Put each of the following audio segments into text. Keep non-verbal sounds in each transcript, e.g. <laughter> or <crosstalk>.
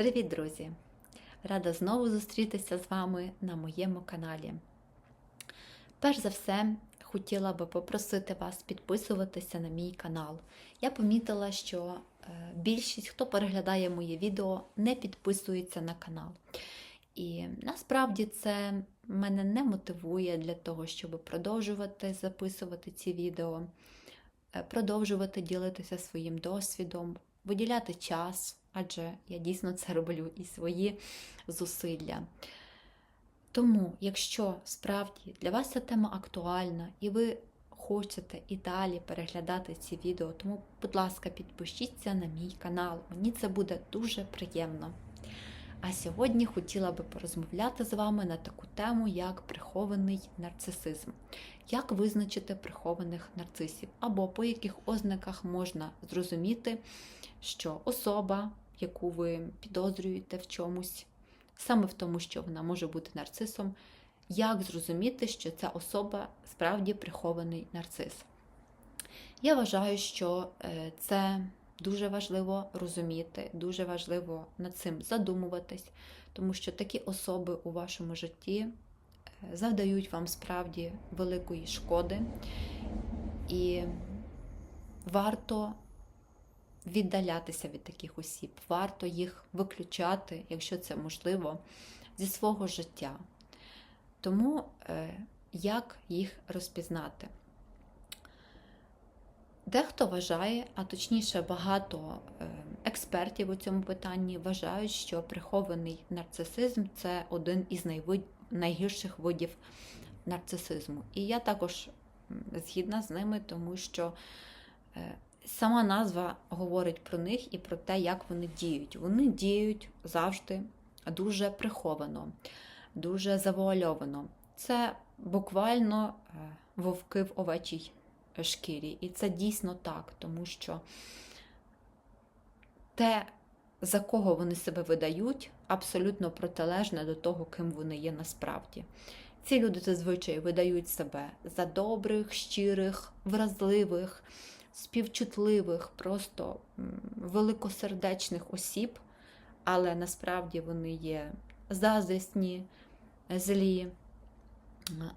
Привіт, друзі! Рада знову зустрітися з вами на моєму каналі. Перш за все, хотіла би попросити вас підписуватися на мій канал. Я помітила, що е, більшість, хто переглядає моє відео, не підписується на канал. І насправді це мене не мотивує для того, щоб продовжувати записувати ці відео, е, продовжувати ділитися своїм досвідом, виділяти час, адже я дійсно це роблю і свої зусилля. Тому, якщо справді для вас ця тема актуальна і ви хочете і далі переглядати ці відео, тому, будь ласка, підпишіться на мій канал. Мені це буде дуже приємно. А сьогодні хотіла би порозмовляти з вами на таку тему, як прихований нарцисизм. Як визначити прихованих нарцисів, або по яких ознаках можна зрозуміти, що особа, яку ви підозрюєте в чомусь, саме в тому, що вона може бути нарцисом, як зрозуміти, що ця особа справді прихований нарцис? Я вважаю, що е, це дуже важливо розуміти, дуже важливо над цим задумуватись, тому що такі особи у вашому житті е, завдають вам справді великої шкоди, і варто віддалятися від таких осіб, варто їх виключати, якщо це можливо, зі свого життя. Тому е, як їх розпізнати? Дехто вважає, а точніше, багато е, експертів у цьому питанні вважають, що прихований нарцисизм це один із найгірших видів нарцисизму. І я також згідна з ними, тому що е, сама назва говорить про них і про те, як вони діють. Вони діють завжди дуже приховано, дуже завуальовано. Це буквально е, вовки в овечій шкірі. І це дійсно так, тому що те, за кого вони себе видають, абсолютно протилежне до того, ким вони є насправді. Ці люди зазвичай видають себе за добрих, щирих, вразливих, співчутливих, просто великосердечних осіб, але насправді вони є зазисні, злі,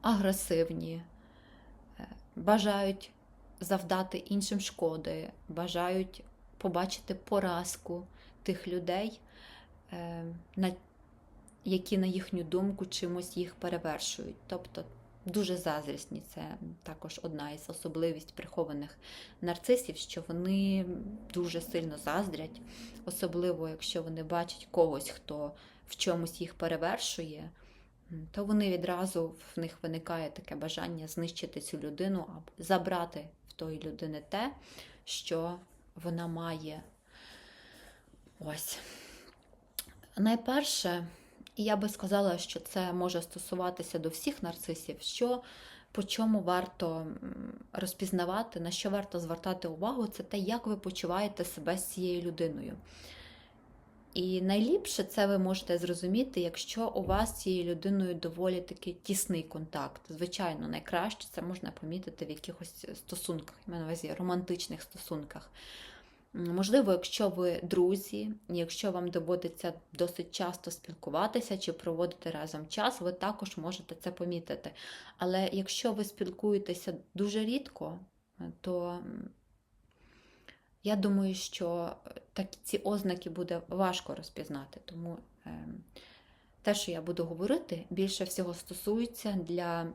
агресивні, е, бажають завдати іншим шкоди, бажають побачити поразку тих людей, е, які, на їхню думку, чимось їх перевершують. Тобто дуже зазрісні. Це також одна із особливість прихованих нарцисів, що вони дуже сильно заздрять, особливо якщо вони бачать когось, хто в чомусь їх перевершує. То вони відразу в них виникає таке бажання знищити цю людину або забрати в тої людини те, що вона має. Ось. Найперше, і я би сказала, що це може стосуватися до всіх нарцисів, що по чому варто розпізнавати, на що варто звертати увагу, це те, як ви почуваєте себе з цією людиною. І найліпше це ви можете зрозуміти, якщо у вас з цією людиною доволі такий тісний контакт. Звичайно, найкраще це можна помітити в якихось стосунках, я маю на увазі романтичних стосунках. Можливо, якщо ви друзі, якщо вам доводиться досить часто спілкуватися чи проводити разом час, ви також можете це помітити. Але якщо ви спілкуєтеся дуже рідко, то я думаю, що так, ці ознаки буде важко розпізнати. Тому е, те, що я буду говорити, більше всього стосується для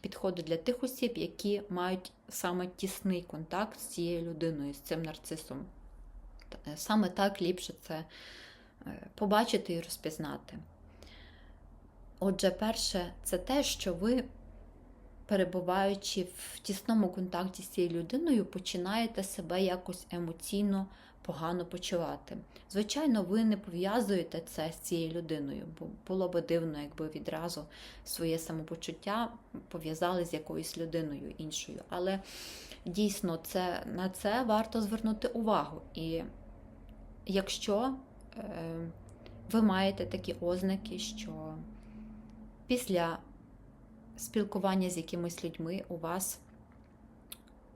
підходить для тих осіб, які мають саме тісний контакт з цією людиною, з цим нарцисом. Е, саме так ліпше це е, побачити і розпізнати. Отже, перше, це те, що ви, перебуваючи в тісному контакті з цією людиною, починаєте себе якось емоційно погано почувати. Звичайно, ви не пов'язуєте це з цією людиною, бо було би дивно, якби відразу своє самопочуття пов'язали з якоюсь людиною іншою. Але дійсно це, на це варто звернути увагу. І якщо е, ви маєте такі ознаки, що після спілкування з якимись людьми у вас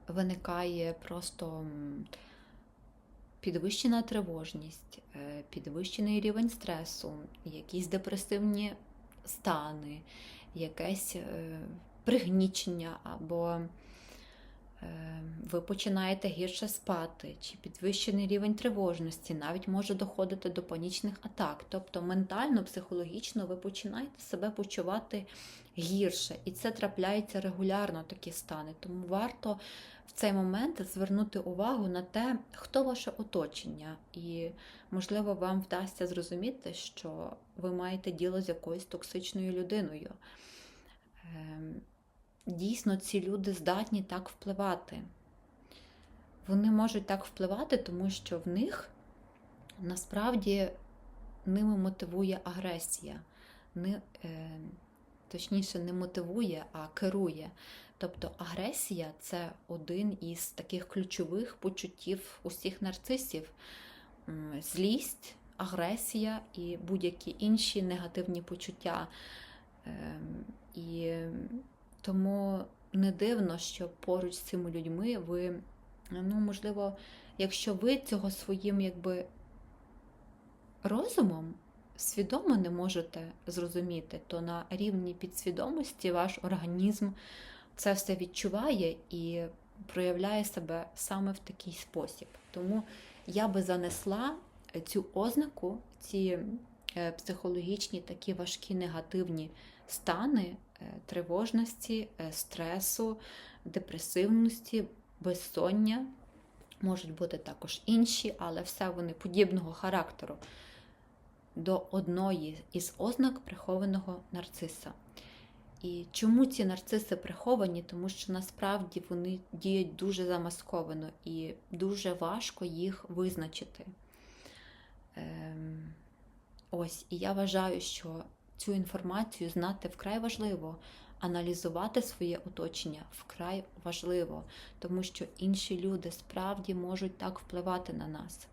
виникає просто підвищена тривожність, е, підвищений рівень стресу, якісь депресивні стани, якесь е, пригнічення або е, ви починаєте гірше спати, чи підвищений рівень тривожності, навіть може доходити до панічних атак. Тобто ментально, психологічно ви починаєте себе почувати гірше. І це трапляється регулярно, такі стани. Тому варто в цей момент звернути увагу на те, хто ваше оточення, і, можливо, вам вдасться зрозуміти, що ви маєте діло з якоюсь токсичною людиною. Ем, Дійсно, ці люди здатні так впливати. Вони можуть так впливати, тому що в них насправді ними мотивує агресія. Не, е, точніше, не мотивує, а керує. Тобто агресія це один із таких ключових почуттів усіх нарцисів. Злість, агресія і будь-які інші негативні почуття. Ем, І тому не дивно, що поруч з цими людьми ви, ну, можливо, якщо ви цього своїм якби розумом свідомо не можете зрозуміти, то на рівні підсвідомості ваш організм це все відчуває і проявляє себе саме в такий спосіб. Тому я би занесла цю ознаку, ці е, психологічні такі важкі негативні стани е, тривожності, е, стресу, депресивності, безсоння. Можуть бути також інші, але все вони подібного характеру до одної із ознак прихованого нарциса. І чому ці нарциси приховані? Тому що насправді вони діють дуже замасковано і дуже важко їх визначити. Ем, Ось, і я вважаю, що цю інформацію знати вкрай важливо, аналізувати своє оточення вкрай важливо, тому що інші люди справді можуть так впливати на нас.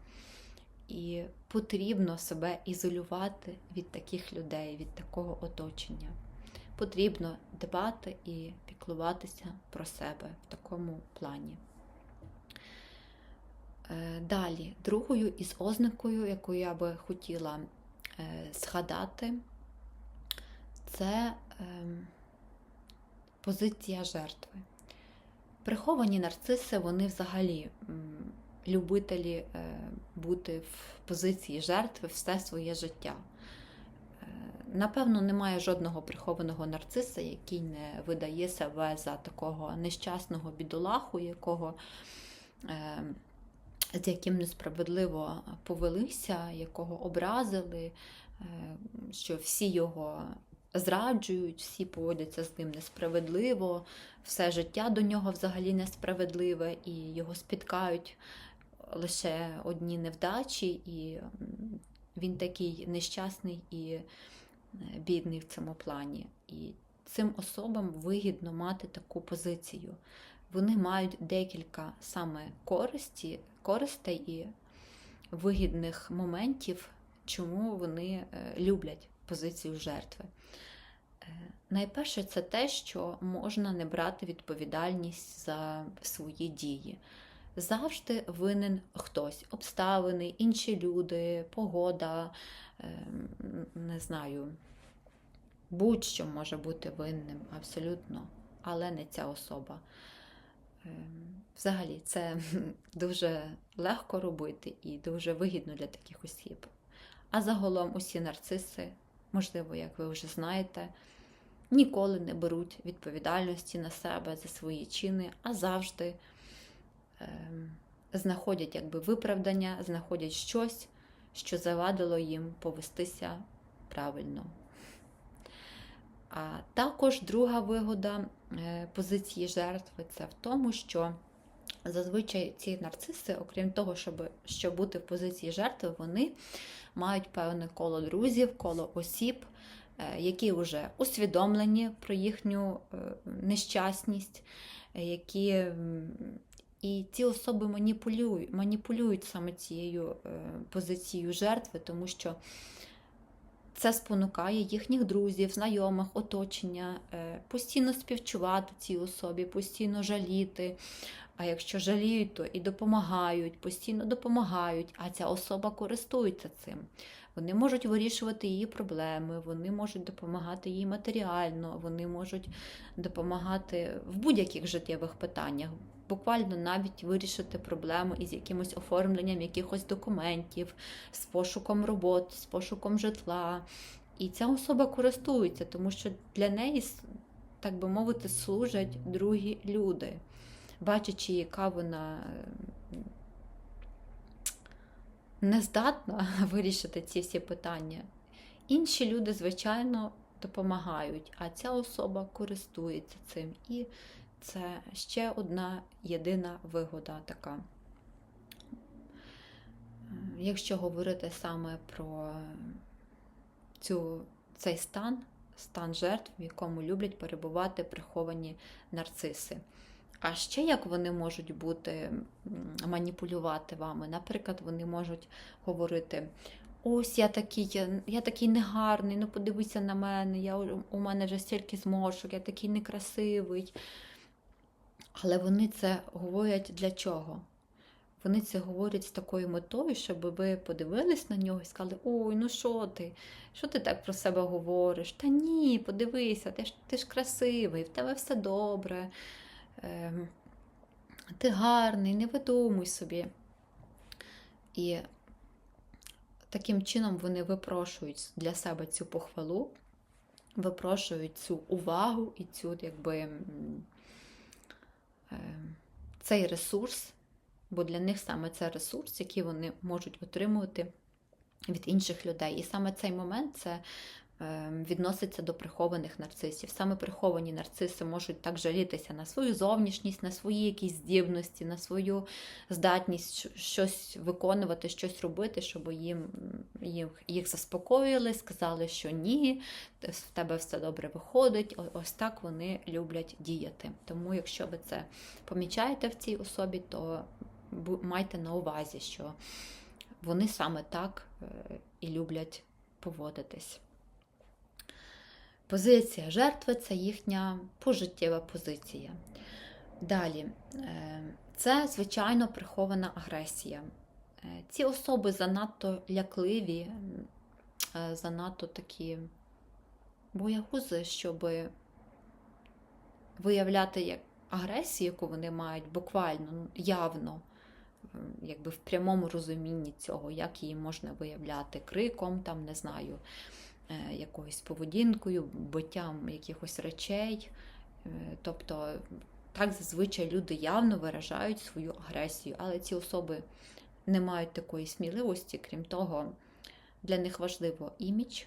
І потрібно себе ізолювати від таких людей, від такого оточення. Потрібно дбати і піклуватися про себе в такому плані. Е, Далі, другою із ознакою, яку я би хотіла е, згадати, це ем, позиція жертви. Приховані нарциси, вони взагалі любителі е, бути в позиції жертви все своє життя. Е, Напевно, немає жодного прихованого нарциса, який не видає себе за такого нещасного бідолаху, якого, е, з яким несправедливо повелися, якого образили, що всі його зраджують, всі поводяться з ним несправедливо, все життя до нього взагалі несправедливе, і його спіткають лише одні невдачі, і він такий нещасний і е, бідний в цьому плані. І цим особам вигідно мати таку позицію. Вони мають декілька саме користі, користей і вигідних моментів, чому вони е, люблять позицію жертви. Е, Найперше, це те, що можна не брати відповідальність за свої дії. Завжди винен хтось, обставини, інші люди, погода, ем, не знаю, будь-що може бути винним, абсолютно, але не ця особа. Ем, Взагалі, це <laughs> дуже легко робити і дуже вигідно для таких осіб. А загалом усі нарциси, можливо, як ви вже знаєте, ніколи не беруть відповідальності на себе за свої чини, а завжди знаходять якби виправдання, знаходять щось, що завадило їм повестися правильно. А також друга вигода е, позиції жертви це в тому, що зазвичай ці нарциси, окрім того, щоб, щоб бути в позиції жертви, вони мають певне коло друзів, коло осіб, е, які вже усвідомлені про їхню е, нещасність, які і ці особи маніпулюють, маніпулюють саме цією е, позицією жертви, тому що це спонукає їхніх друзів, знайомих, оточення е, постійно співчувати цій особі, постійно жаліти, А якщо жаліють, то і допомагають, постійно допомагають, а ця особа користується цим. Вони можуть вирішувати її проблеми, вони можуть допомагати їй матеріально, вони можуть допомагати в будь-яких життєвих питаннях, буквально навіть вирішити проблему із якимось оформленням якихось документів, з пошуком роботи, з пошуком житла. І ця особа користується, тому що для неї, так би мовити, служать другі люди, бачачи, яка вона не здатна <laughs> вирішити ці всі питання. Інші люди, звичайно, допомагають, а ця особа користується цим. І це ще одна єдина вигода така. Якщо говорити саме про цю, цей стан, стан жертв, в якому люблять перебувати приховані нарциси. А ще як вони можуть бути маніпулювати вами? Наприклад, вони можуть говорити: ось я такий, я такий негарний, ну подивися на мене, я, у мене вже стільки зморшок, я такий некрасивий. Але вони це говорять для чого? Вони це говорять з такою метою, щоб ви подивились на нього і сказали, ой, ну що ти? Що ти так про себе говориш? Та ні, подивися, ти ж, ти ж красивий, в тебе все добре. Ем, ти гарний, не видумуй собі. І таким чином вони випрошують для себе цю похвалу, випрошують цю увагу і цю, якби, цей ресурс, бо для них саме це ресурс, який вони можуть отримувати від інших людей. І саме цей момент це відноситься до прихованих нарцисів. Саме приховані нарциси можуть так жалітися на свою зовнішність, на свої якісь здібності, на свою здатність щось виконувати, щось робити, щоб їм, їх, їх заспокоїли, сказали, що ні, в тебе все добре виходить. Ось так вони люблять діяти. Тому, якщо ви це помічаєте в цій особі, то майте на увазі, що вони саме так е, і люблять поводитись. Позиція жертви це їхня пожиттєва позиція. Далі, е, це, звичайно, прихована агресія. Е, ці особи занадто лякливі, е, занадто такі боягузи, щоб виявляти агресію, яку вони мають буквально ну, явно, якби в прямому розумінні цього, як її можна виявляти криком, там, не знаю. Е, якоюсь поведінкою, биттям якихось речей. Е, тобто, так зазвичай люди явно виражають свою агресію, але ці особи не мають такої сміливості, крім того, для них важливо імідж,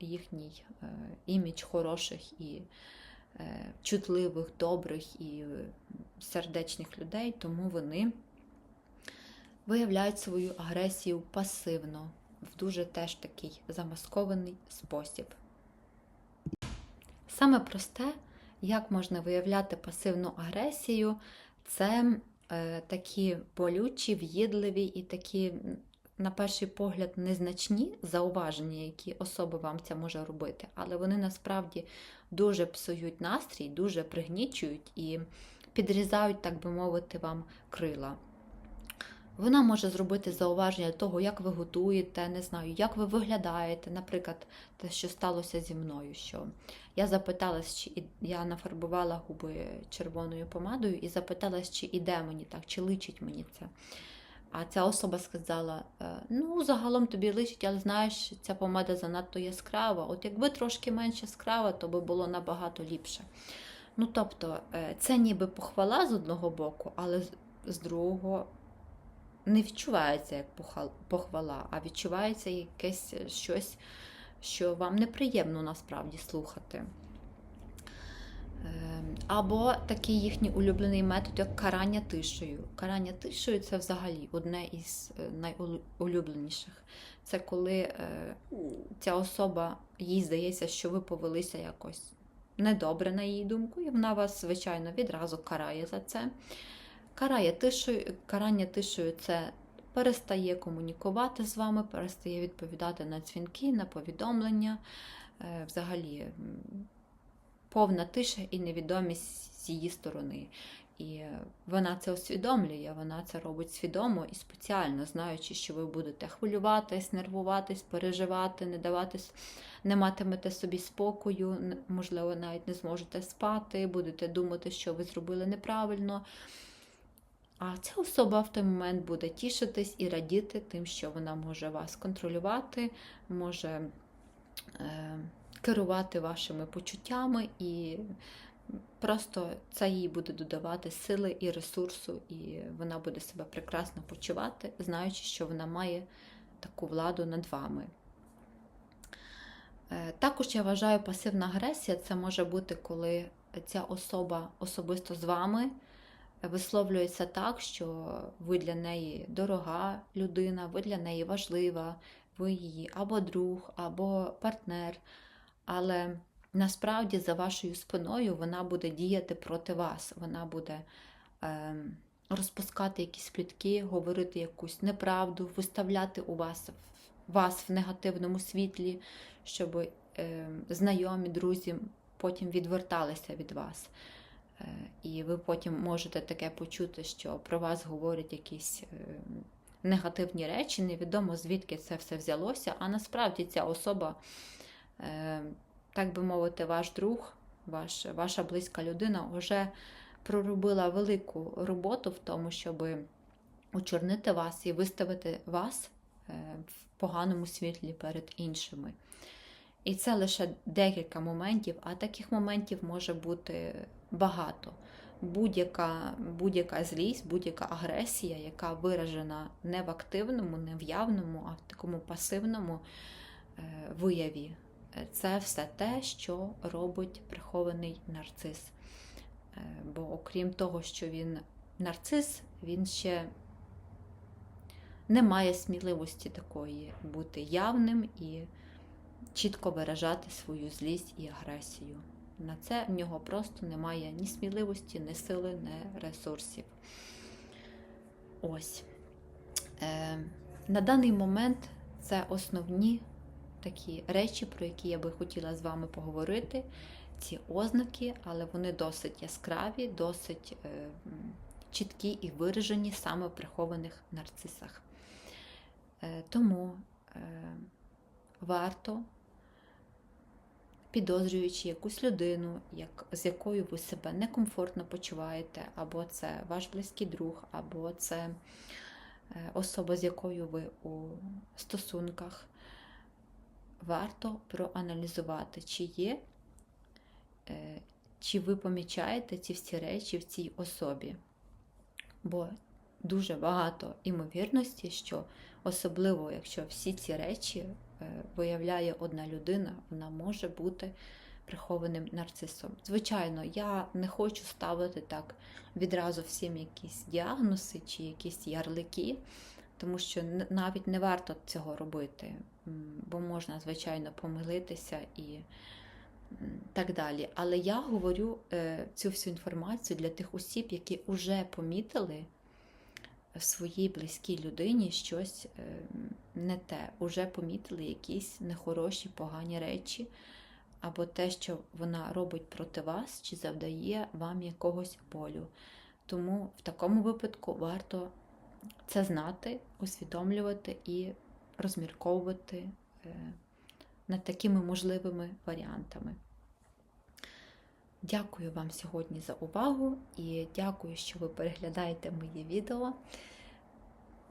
їхній е, імідж хороших і чутливих, добрих і сердечних людей, тому вони виявляють свою агресію пасивно в дуже теж такий замаскований спосіб. Саме просте, як можна виявляти пасивну агресію, це е, такі болючі, в'їдливі і такі, на перший погляд, незначні зауваження, які особа вам це може робити, але вони насправді дуже псують настрій, дуже пригнічують і підрізають, так би мовити, вам крила. Вона може зробити зауваження того, як ви готуєте, не знаю, як ви виглядаєте. Наприклад, те, що сталося зі мною. що Я запиталась, чи я нафарбувала губи червоною помадою і запиталась, чи іде мені так, чи личить мені це. А ця особа сказала: «Е, ну, загалом тобі личить, але знаєш, ця помада занадто яскрава. От якби трошки менш яскрава, то би було набагато ліпше. Ну, тобто, е, це ніби похвала з одного боку, але з другого не відчувається як похвала, а відчувається якесь щось, що вам неприємно насправді слухати. Ем, або такий їхній улюблений метод, як карання тишею. Карання тишею це взагалі одне із е, найулюбленіших. Це коли е, ця особа, їй здається, що ви повелися якось недобре, на її думку, і вона вас, звичайно, відразу карає за це. Карає тишою, Карання тишею це перестає комунікувати з вами, перестає відповідати на дзвінки, на повідомлення. Е, взагалі повна тиша і невідомість з її сторони. І вона це усвідомлює, вона це робить свідомо і спеціально, знаючи, що ви будете хвилюватись, нервуватись, переживати, не даватись, не матимете собі спокою, можливо, навіть не зможете спати, будете думати, що ви зробили неправильно. А ця особа в той момент буде тішитись і радіти тим, що вона може вас контролювати, може е, керувати вашими почуттями, і просто це їй буде додавати сили і ресурсу, і вона буде себе прекрасно почувати, знаючи, що вона має таку владу над вами. Е, Також я вважаю, пасивна агресія це може бути, коли ця особа особисто з вами висловлюється так, що ви для неї дорога людина, ви для неї важлива, ви її або друг, або партнер. Але насправді за вашою спиною вона буде діяти проти вас. Вона буде е, розпускати якісь плітки, говорити якусь неправду, виставляти у вас, вас в негативному світлі, щоб е, знайомі, друзі потім відверталися від вас. Е, І ви потім можете таке почути, що про вас говорять якісь е, негативні речі, невідомо звідки це все взялося, а насправді ця особа, е, так би мовити, ваш друг, ваш, ваша близька людина вже проробила велику роботу в тому, щоб очорнити вас і виставити вас в поганому світлі перед іншими. І це лише декілька моментів, а таких моментів може бути багато. Будь-яка будь-яка злість, будь-яка агресія, яка виражена не в активному, не в явному, а в такому пасивному е, вияві. Е, Це все те, що робить прихований нарцис. Е, Бо окрім того, що він нарцис, він ще не має сміливості такої бути явним і чітко виражати свою злість і агресію. На це в нього просто немає ні сміливості, ні сили, ні ресурсів. Ось. Е, на даний момент це основні такі речі, про які я би хотіла з вами поговорити. Ці ознаки, але вони досить яскраві, досить е, чіткі і виражені саме в прихованих нарцисах. Е, тому е, варто підозрюючи якусь людину, як, з якою ви себе некомфортно почуваєте, або це ваш близький друг, або це е, особа, з якою ви у стосунках, варто проаналізувати, чи є, е, чи ви помічаєте ці всі речі в цій особі. Бо дуже багато імовірності, що особливо, якщо всі ці речі виявляє одна людина, вона може бути прихованим нарцисом. Звичайно, я не хочу ставити так відразу всім якісь діагнози чи якісь ярлики, тому що навіть не варто цього робити, бо можна, звичайно, помилитися і так далі. Але я говорю е, цю всю інформацію для тих осіб, які вже помітили своїй близькій людині щось е, не те, уже помітили якісь нехороші, погані речі, або те, що вона робить проти вас, чи завдає вам якогось болю. Тому в такому випадку варто це знати, усвідомлювати і розмірковувати е, над такими можливими варіантами. Дякую вам сьогодні за увагу і дякую, що ви переглядаєте мої відео.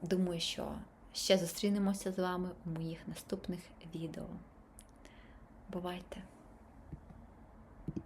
Думаю, що ще зустрінемося з вами у моїх наступних відео. Бувайте!